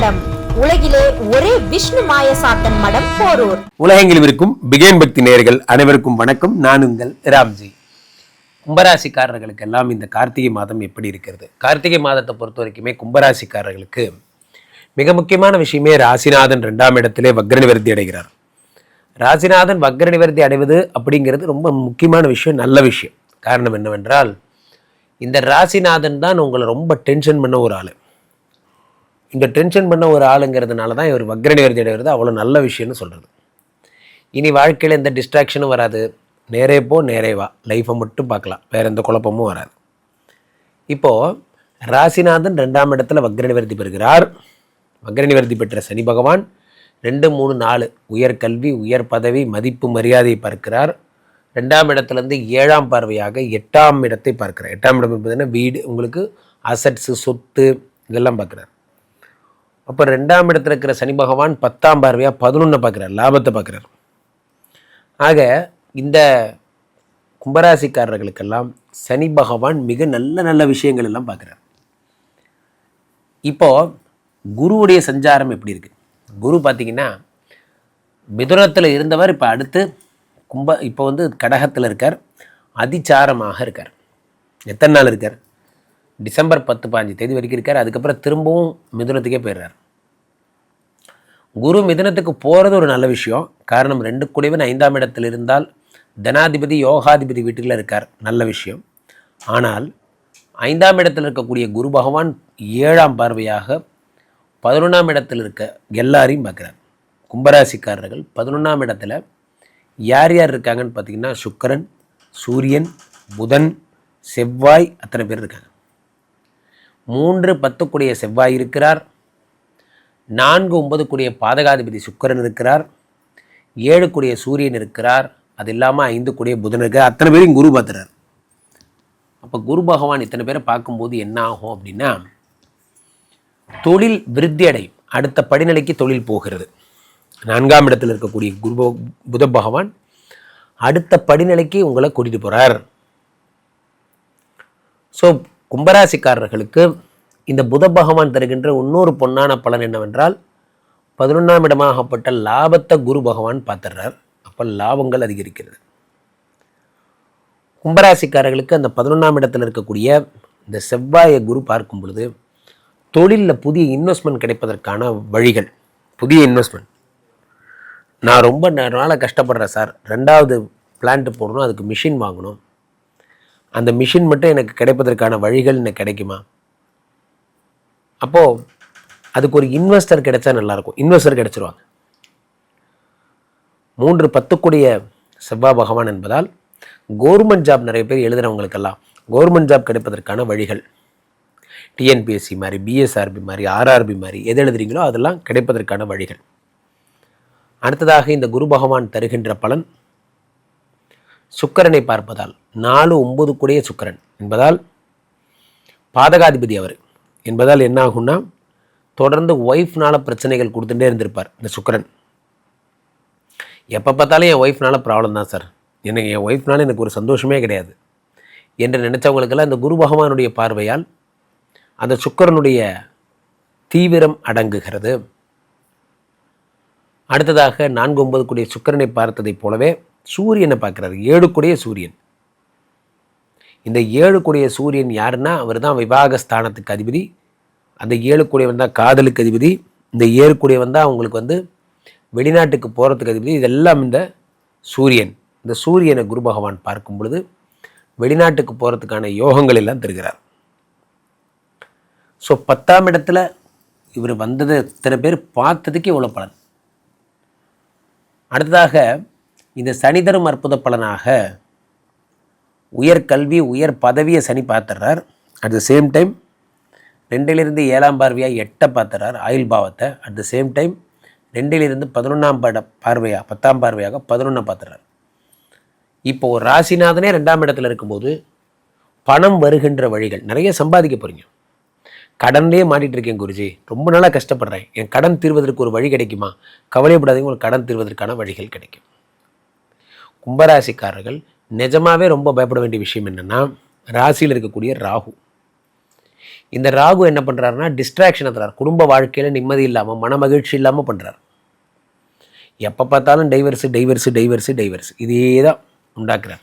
மடம். உலகிலே ஒரே விஷ்ணு மாயசாத்தன் மடம் போரூர். உலகெங்கிலும் இருக்கும் பிகேன் பக்தி நேயர்கள் அனைவருக்கும் வணக்கம். நான் உங்கள் ராம்ஜி. கும்பராசிக்காரர்களுக்கு எல்லாம் இந்த கார்த்திகை மாதம் எப்படி இருக்கிறது? கார்த்திகை மாதத்தை பொறுத்த வரைக்குமே கும்பராசிக்காரர்களுக்கு மிக முக்கியமான விஷயமே ராசிநாதன் ரெண்டாம் இடத்திலே வக்ர நிவர்த்தி அடைகிறார். ராசிநாதன் வக்ர நிவர்த்தி அடைவது அப்படிங்கிறது ரொம்ப முக்கியமான விஷயம் நல்ல விஷயம். காரணம் என்னவென்றால் இந்த ராசிநாதன் தான் உங்களை ரொம்ப டென்ஷன் பண்ண ஒரு ஆள். இந்த டென்ஷன் பண்ண ஒரு ஆளுங்கிறதுனால தான் இவர் வக்ர நிவர்த்தி அடைகிறது அவ்வளோ நல்ல விஷயம்னு சொல்கிறது இனி வாழ்க்கையில் எந்த டிஸ்ட்ராக்ஷனும் வராது. நேரே போ நேரே வா. லைஃப்பை மட்டும் பார்க்கலாம். வேற எந்த குழப்பமும் வராது. இப்போது ராசிநாதன் ரெண்டாம் இடத்துல வக்ர நிவர்த்தி பெறுகிறார். வக்ர நிவர்த்தி பெற்ற சனி பகவான் ரெண்டு மூணு நாலு உயர் கல்வி உயர் பதவி மதிப்பு மரியாதையை பார்க்கிறார். ரெண்டாம் இடத்துலேருந்து ஏழாம் பார்வையாக எட்டாம் இடத்தை பார்க்கிறார். எட்டாம் இடம் பார்த்தீங்கன்னா வீடு. உங்களுக்கு அசட்ஸு சொத்து இதெல்லாம் பார்க்குறாரு. அப்போ ரெண்டாம் இடத்துல இருக்கிற சனி பகவான் பத்தாம் பார்வையாக பதினொன்று பார்க்குறார் லாபத்தை பார்க்குறார். ஆக இந்த கும்பராசிக்காரர்களுக்கெல்லாம் சனி பகவான் மிக நல்ல நல்ல விஷயங்கள் எல்லாம் பார்க்குறார். இப்போது குருவுடைய சஞ்சாரம் எப்படி இருக்கு? குரு பார்த்தீங்கன்னா மிதுனத்தில் இருந்தவர் இப்போ அடுத்து கும்ப இப்போ வந்து கடகத்தில் இருக்கார் அதிச்சாரமாக இருக்கார். எத்தனை நாள் இருக்கார்? டிசம்பர் பத்து பாஞ்சு தேதி வரைக்கும் இருக்கார் அதுக்கப்புறம் திரும்பவும் மிதுனத்துக்கே போயிடுறார். குரு மிதனத்துக்கு போகிறது ஒரு நல்ல விஷயம். காரணம் ரெண்டு குடைவன் ஐந்தாம் இடத்தில் இருந்தால் தனாதிபதி யோகாதிபதி வீட்டில் இருக்கார். நல்ல விஷயம். ஆனால் ஐந்தாம் இடத்தில் இருக்கக்கூடிய குரு பகவான் ஏழாம் பார்வையாக பதினொன்றாம் இடத்தில் இருக்க எல்லாரையும் பார்க்குறார். கும்பராசிக்காரர்கள் பதினொன்றாம் இடத்துல யார் யார் இருக்காங்கன்னு பார்த்தீங்கன்னா சுக்கிரன் சூரியன் புதன் செவ்வாய் அத்தனை பேர் இருக்காங்க. மூன்று பத்துக்குடைய செவ்வாய் இருக்கிறார். நான்கு ஒன்பது கூடிய பாதகாதிபதி சுக்கிரன் இருக்கிறார். ஏழு கூடிய சூரியன் இருக்கிறார். அது இல்லாமல் ஐந்து கூடிய புதன் இருக்கார். அத்தனை பேரையும் குரு பார்த்துறார் அப்போ குரு பகவான் இத்தனை பேரை பார்க்கும்போது என்ன ஆகும் அப்படின்னா தொழில் விருத்தி அடையும். அடுத்த படிநிலைக்கு தொழில் போகிறது. நான்காம் இடத்தில் இருக்கக்கூடிய குரு புத பகவான் அடுத்த படிநிலைக்கு உங்களை கூட்டிகிட்டு போகிறார் ஸோ கும்பராசிக்காரர்களுக்கு இந்த புத பகவான் தருகின்ற இன்னொரு பொன்னான பலன் என்னவென்றால் பதினொன்றாம் இடமாகப்பட்ட லாபத்தை குரு பகவான் பார்த்துடுறார். அப்போ லாபங்கள் அதிகரிக்கிறது. கும்பராசிக்காரர்களுக்கு அந்த பதினொன்றாம் இடத்தில் இருக்கக்கூடிய இந்த செவ்வாயை குரு பார்க்கும் பொழுது தொழிலில் புதிய இன்வெஸ்ட்மெண்ட் கிடைப்பதற்கான வழிகள் புதிய இன்வெஸ்ட்மெண்ட் நான் ரொம்ப நாளாக கஷ்டப்படுறேன் சார். ரெண்டாவது பிளான்ட்டு போடணும் அதுக்கு மிஷின் வாங்கணும். அந்த மிஷின் மட்டும் எனக்கு கிடைப்பதற்கான வழிகள் எனக்கு கிடைக்குமா? அப்போது அதுக்கு ஒரு இன்வெஸ்டர் கிடைச்சா நல்லாயிருக்கும். இன்வெஸ்டர் கிடைச்சிருவாங்க. மூன்று பத்துக்குடிய செவ்வாய் பகவான் என்பதால் கவர்மெண்ட் ஜாப் நிறைய பேர் எழுதுகிறவங்களுக்கெல்லாம் கவர்மெண்ட் ஜாப் கிடைப்பதற்கான வழிகள். டிஎன்பிஎஸ்சி மாதிரி பிஎஸ்ஆர்பி மாதிரி ஆர்ஆர்பி மாதிரி எது எழுதுறீங்களோ அதெல்லாம் கிடைப்பதற்கான வழிகள். அடுத்ததாக இந்த குரு பகவான் தருகின்ற பலன் சுக்கரனை பார்ப்பதால் நாலு ஒம்பது கூடிய சுக்கரன் என்பதால் பாதகாதிபதி அவர். என்பதால் என்ன ஆகும்னா தொடர்ந்து ஒய்ஃப்னால பிரச்சனைகள் கொடுத்துட்டே இருந்திருப்பார் இந்த சுக்கிரன். எப்போ பார்த்தாலும் என் ஒய்ஃப்னால் ப்ராப்ளம் தான் சார். எனக்கு என் ஒய்ஃப்னால எனக்கு ஒரு சந்தோஷமே கிடையாது. என்று நினச்சவங்களுக்கெல்லாம் இந்த குரு பகவானுடைய பார்வையால் அந்த சுக்கிரனுடைய தீவிரம் அடங்குகிறது. அடுத்ததாக நான்கு ஒன்பது கூடிய சுக்கிரனை பார்த்ததைப் போலவே சூரியனை பார்க்குறாரு. ஏழு கூடிய சூரியன். இந்த ஏழு கூடிய சூரியன் யாருன்னா அவர் தான் விவாக ஸ்தானத்துக்கு அதிபதி. அந்த ஏழு கூடியவன் தான் காதலுக்கு அதிபதி. இந்த ஏழு கூடியவன் தான் அவங்களுக்கு வந்து வெளிநாட்டுக்கு போகிறதுக்கு அதிபதி. இதெல்லாம் இந்த சூரியன். இந்த சூரியனை குரு பகவான் பார்க்கும் பொழுது வெளிநாட்டுக்கு போகிறதுக்கான யோகங்கள் எல்லாம் தருகிறார். ஸோ பத்தாம் இடத்துல இவர் வந்தது இத்தனை பேர் பார்த்ததுக்கு இவ்வளோ பலன். அடுத்ததாக இந்த சனிதரும் அற்புத பலனாக உயர் கல்வி உயர் பதவியை சனி பார்த்துடுறார். அட் த சேம் டைம் ரெண்டிலிருந்து ஏழாம் பார்வையாக எட்டை பார்த்துறார் ஆயுள் பாவத்தை. அட் த சேம் டைம் ரெண்டிலிருந்து பதினொன்றாம் பட பார்வையாக பத்தாம் பார்வையாக பதினொன்றை பார்த்துறார் இப்போ ஒரு ராசிநாதனே ரெண்டாம் இடத்துல இருக்கும்போது பணம் வருகின்ற வழிகள் நிறைய சம்பாதிக்க போகிறீங்க கடன்லேயே மாட்டிகிட்டு இருக்கேன் குருஜி ரொம்ப நாளாக கஷ்டப்படுறேன். என் கடன் தீர்வதற்கு ஒரு வழி கிடைக்குமா? கவலைப்படாதீங்க உங்களுக்கு கடன் தீர்வதற்கான வழிகள் கிடைக்கும். கும்பராசிக்காரர்கள் நிஜமாகவே ரொம்ப பயப்பட வேண்டிய விஷயம் என்னென்னா ராசியில் இருக்கக்கூடிய ராகு. இந்த ராகு என்ன பண்ணுறாருன்னா டிஸ்ட்ராக்ஷனை தரார் குடும்ப வாழ்க்கையில் நிம்மதி இல்லாமல் மன மகிழ்ச்சி இல்லாமல் பண்ணுறார் எப்போ பார்த்தாலும் டைவர்ஸு டைவர்ஸு டைவர்ஸு டைவர்ஸ் இதே தான் உண்டாக்குறார்.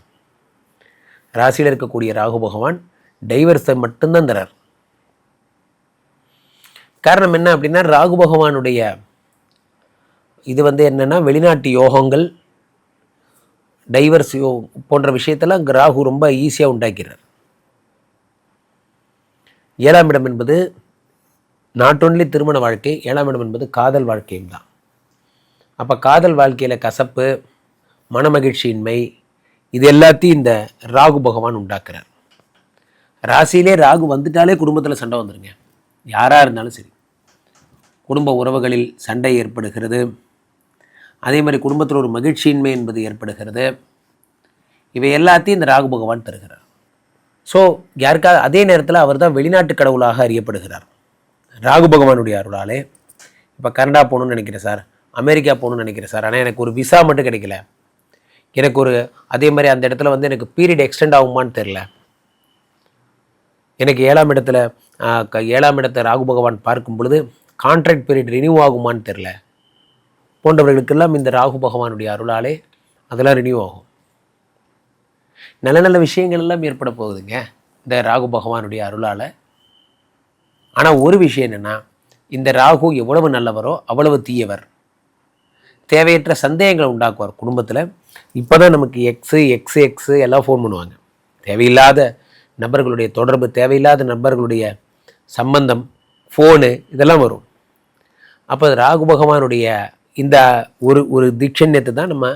ராசியில் இருக்கக்கூடிய ராகு பகவான் டைவர்ஸை மட்டும்தான் தரார் காரணம் என்ன அப்படின்னா ராகு பகவானுடைய இது வந்து என்னென்னா வெளிநாட்டு யோகங்கள் டைவர்ஸ் யோ போன்ற விஷயத்தெல்லாம் ராகு ரொம்ப ஈஸியாக உண்டாக்கிறார். ஏழாம் இடம் என்பது நாட் ஒன்லி திருமண வாழ்க்கை ஏழாம் இடம் என்பது காதல் வாழ்க்கையும் தான். அப்போ காதல் வாழ்க்கையில் கசப்பு மனமகிழ்ச்சியின்மை இது எல்லாத்தையும் இந்த ராகு பகவான் உண்டாக்குறார். ராசியிலே ராகு வந்துட்டாலே குடும்பத்தில் சண்டை வந்துருங்க. யாராக இருந்தாலும் சரி. குடும்ப உறவுகளில் சண்டை ஏற்படுகிறது. அதே மாதிரி குடும்பத்தில் ஒரு மகிழ்ச்சியின்மை என்பது ஏற்படுகிறது. இவை எல்லாத்தையும் இந்த ராகு பகவான் தருகிறார். ஸோ யாருக்காவது அதே நேரத்தில் அவர் தான் வெளிநாட்டு கடவுளாக அறியப்படுகிறார். ராகு பகவானுடைய அருளாலே. இப்போ கனடா போகணும்னு நினைக்கிறேன் சார். அமெரிக்கா போகணும்னு நினைக்கிறேன் சார். ஆனால் எனக்கு ஒரு விசா மட்டும் கிடைக்கல. எனக்கு ஒரு அதே மாதிரி அந்த இடத்துல வந்து எனக்கு பீரியட் எக்ஸ்டெண்ட் ஆகுமான்னு தெரில எனக்கு ஏழாம் இடத்துல க- ஏழாம் இடத்தை ராகு பகவான் பார்க்கும் பொழுது கான்ட்ராக்ட் பீரியட் ரினியூ ஆகுமான்னு தெரில போன்றவர்களுக்கெல்லாம் இந்த ராகு பகவானுடைய அருளாலே அதெல்லாம் ரினியூ ஆகும். நல்ல நல்ல விஷயங்கள் எல்லாம் ஏற்பட போகுதுங்க. இந்த ராகு பகவானுடைய அருளால். ஆனால் ஒரு விஷயம் என்னென்னா இந்த ராகு எவ்வளவு நல்லவரோ அவ்வளவு தீயவர். தேவையற்ற சந்தேகங்களை உண்டாக்குவார் குடும்பத்தில். இப்போ தான் நமக்கு எக்ஸு எக்ஸு எக்ஸு எல்லாம் ஃபோன் பண்ணுவாங்க. தேவையில்லாத நபர்களுடைய தொடர்பு தேவையில்லாத நபர்களுடைய சம்பந்தம் ஃபோனு இதெல்லாம் வரும். அப்போ ராகு பகவானுடைய இந்த ஒரு ஒரு தீட்சண்யத்தை தான் நம்ம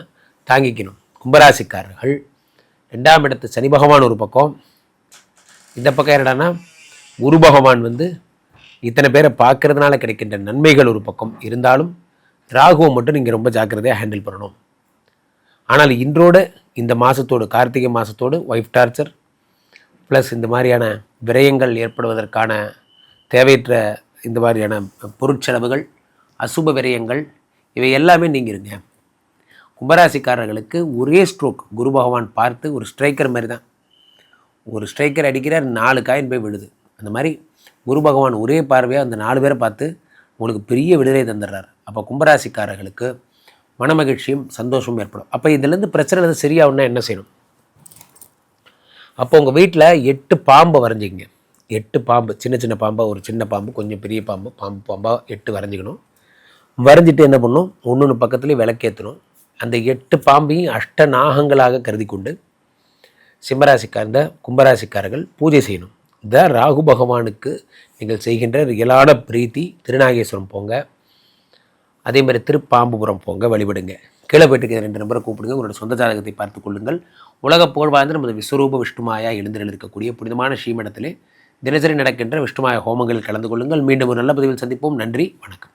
தாங்கிக்கணும். கும்பராசிக்காரர்கள் ரெண்டாம் இடத்து சனி பகவான் ஒரு பக்கம். இந்த பக்கம் என்னடான்னா குரு பகவான் வந்து இத்தனை பேரை பார்க்கறதுனால கிடைக்கின்ற நன்மைகள் ஒரு பக்கம் இருந்தாலும் ராகுவை மட்டும் நீங்கள் ரொம்ப ஜாக்கிரதையாக ஹேண்டில் பண்ணணும். ஆனால் இன்றோடு இந்த மாதத்தோடு கார்த்திகை மாதத்தோடு ஒய்ஃப் டார்ச்சர் ப்ளஸ் இந்த மாதிரியான விரயங்கள் ஏற்படுவதற்கான தேவையற்ற இந்த மாதிரியான பொருட்செலவுகள் அசுப விரயங்கள் இவை எல்லாமே நீங்கிருங்க. கும்பராசிக்காரர்களுக்கு ஒரே ஸ்ட்ரோக் குரு பகவான் பார்த்து ஒரு ஸ்ட்ரைக்கர் மாதிரி தான் ஒரு ஸ்ட்ரைக்கர் அடிக்கிறார் நாலு காயின் போய் விழுது. அந்த மாதிரி குரு பகவான் ஒரே பார்வையாக அந்த நாலு பேரை பார்த்து உங்களுக்கு பெரிய விடுதலை தந்துடுறார். அப்போ கும்பராசிக்காரர்களுக்கு மனமகிழ்ச்சியும் சந்தோஷமும் ஏற்படும். அப்போ இதுலேருந்து பிரச்சனை அது சரியாகுன்னா என்ன செய்யணும்? அப்போ உங்கள் வீட்டில் எட்டு பாம்பை வரைஞ்சிங்க எட்டு பாம்பு சின்ன சின்ன பாம்பாக ஒரு சின்ன பாம்பு கொஞ்சம் பெரிய பாம்பு பாம்பு பாம்பாக எட்டு வரைஞ்சிக்கணும். வரைஞ்சிட்டு என்ன பண்ணும்? ஒன்று ஒன்று பக்கத்துலேயே விளக்கேற்றணும் அந்த எட்டு பாம்பையும் அஷ்ட நாகங்களாக கருதி கொண்டு சிம்மராசிக்கார்ந்த கும்பராசிக்காரர்கள் பூஜை செய்யணும். இந்த ராகு பகவானுக்கு நீங்கள் செய்கின்ற இயலான பிரீத்தி திருநாகேஸ்வரம் போங்க. அதே மாதிரி திருப்பாம்புபுரம் போங்க வழிபடுங்க. கீழே போயிட்டு ரெண்டு நம்பரை கூப்பிடுங்க. உங்களோட சொந்த ஜாதகத்தை பார்த்து கொள்ளுங்கள். உலக புகழ் வாழ்ந்து நமது விஸ்வரூப விஷ்ணுமாயா எழுந்திரில் இருக்கக்கூடிய புனிதமான ஸ்ரீமடத்திலே தினசரி நடக்கின்ற விஷ்ணுமாய ஹோமங்களில் கலந்து கொள்ளுங்கள். மீண்டும் ஒரு நல்ல பதிவில் சந்திப்போம். நன்றி வணக்கம்.